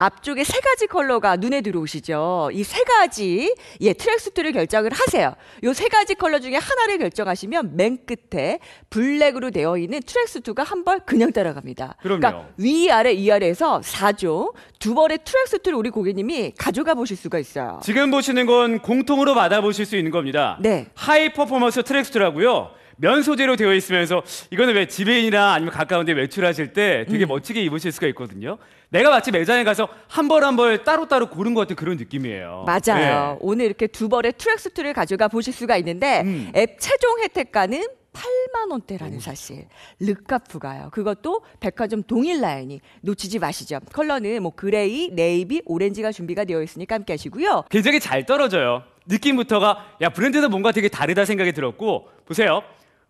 앞쪽에 세 가지 컬러가 눈에 들어오시죠. 이 세 가지 예 트랙수트를 결정을 하세요. 요 세 가지 컬러 중에 하나를 결정하시면 맨 끝에 블랙으로 되어 있는 트랙수트가 한 벌 그냥 따라갑니다. 그럼요. 그러니까 위아래 위아래에서 4조 두 벌의 트랙수트를 우리 고객님이 가져가 보실 수가 있어요. 지금 보시는 건 공통으로 받아보실 수 있는 겁니다. 네. 하이 퍼포먼스 트랙수트라고요. 면 소재로 되어 있으면서 이거는 왜 지배인이나 아니면 가까운 데 외출하실 때 되게 음. 멋지게 입으실 수가 있거든요. 내가 마치 매장에 가서 한 벌 한 벌 따로따로 고른 것 같은 그런 느낌이에요. 맞아요. 네. 오늘 이렇게 두 벌의 트랙수트를 가져가 보실 수가 있는데 음. 앱 최종 혜택가는 8만 원대라는 사실. 르카프가요. 그것도 백화점 동일 라인이 놓치지 마시죠. 컬러는 뭐 그레이, 네이비, 오렌지가 준비가 되어 있으니까 함께 하시고요. 굉장히 잘 떨어져요. 느낌부터가 야 브랜드는 뭔가 되게 다르다 생각이 들었고 보세요.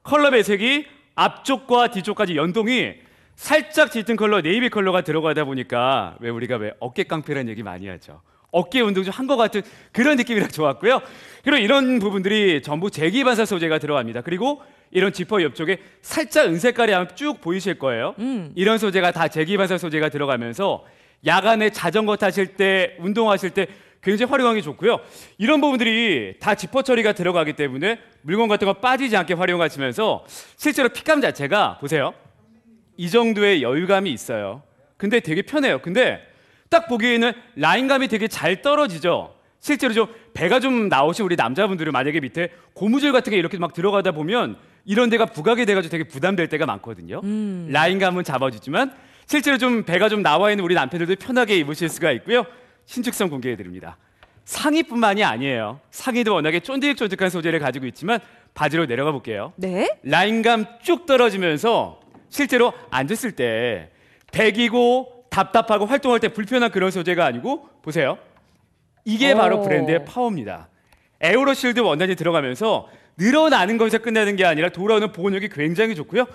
컬러 배색이 앞쪽과 뒤쪽까지 연동이 살짝 짙은 컬러 네이비 컬러가 들어가다 보니까 왜 우리가 왜 어깨 깡패라는 얘기 많이 하죠. 어깨 운동 좀 한 것 같은 그런 느낌이라 좋았고요. 그리고 이런 부분들이 전부 제기반사 소재가 들어갑니다. 그리고 이런 지퍼 옆쪽에 살짝 은색깔이 아마 쭉 보이실 거예요. 음. 이런 소재가 다 제기반사 소재가 들어가면서 야간에 자전거 타실 때, 운동하실 때 굉장히 활용하기 좋고요. 이런 부분들이 다 지퍼 처리가 들어가기 때문에 물건 같은 거 빠지지 않게 활용하시면서 실제로 핏감 자체가 보세요. 이 정도의 여유감이 있어요. 근데 되게 편해요. 근데 딱 보기에는 라인감이 되게 잘 떨어지죠. 실제로 좀 배가 좀 나오신 우리 남자분들은 만약에 밑에 고무줄 같은 게 이렇게 막 들어가다 보면 이런 데가 부각이 돼가지고 되게 부담될 때가 많거든요. 라인감은 잡아주지만 실제로 좀 배가 좀 나와 있는 우리 남편들도 편하게 입으실 수가 있고요. 신축성 공개해 드립니다. 상의뿐만이 아니에요. 상의도 워낙에 쫀득쫀득한 소재를 가지고 있지만 바지로 내려가 볼게요. 네. 라인감 쭉 떨어지면서 실제로 앉았을 때 배기고 답답하고 활동할 때 불편한 그런 소재가 아니고 보세요. 이게 오. 바로 브랜드의 파워입니다. 에어로실드 원단이 들어가면서 늘어나는 것에서 끝나는 게 아니라 돌아오는 보온력이 굉장히 좋고요.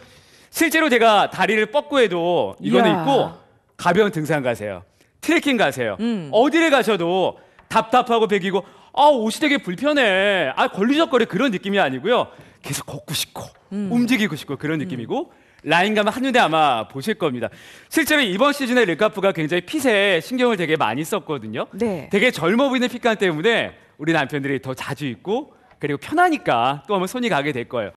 실제로 제가 다리를 뻗고 해도 이거는 이야. 입고 가벼운 등산 가세요. 트레킹 가세요. 음. 어디를 가셔도 답답하고 배기고 아 옷이 되게 불편해. 아 걸리적거려 그런 느낌이 아니고요. 계속 걷고 싶고 음. 움직이고 싶고 그런 느낌이고 라인감은 한눈에 아마 보실 겁니다. 실제로 이번 시즌에 르카프가 굉장히 핏에 신경을 되게 많이 썼거든요. 네. 되게 젊어 보이는 핏감 때문에 우리 남편들이 더 자주 입고 그리고 편하니까 또 한번 손이 가게 될 거예요.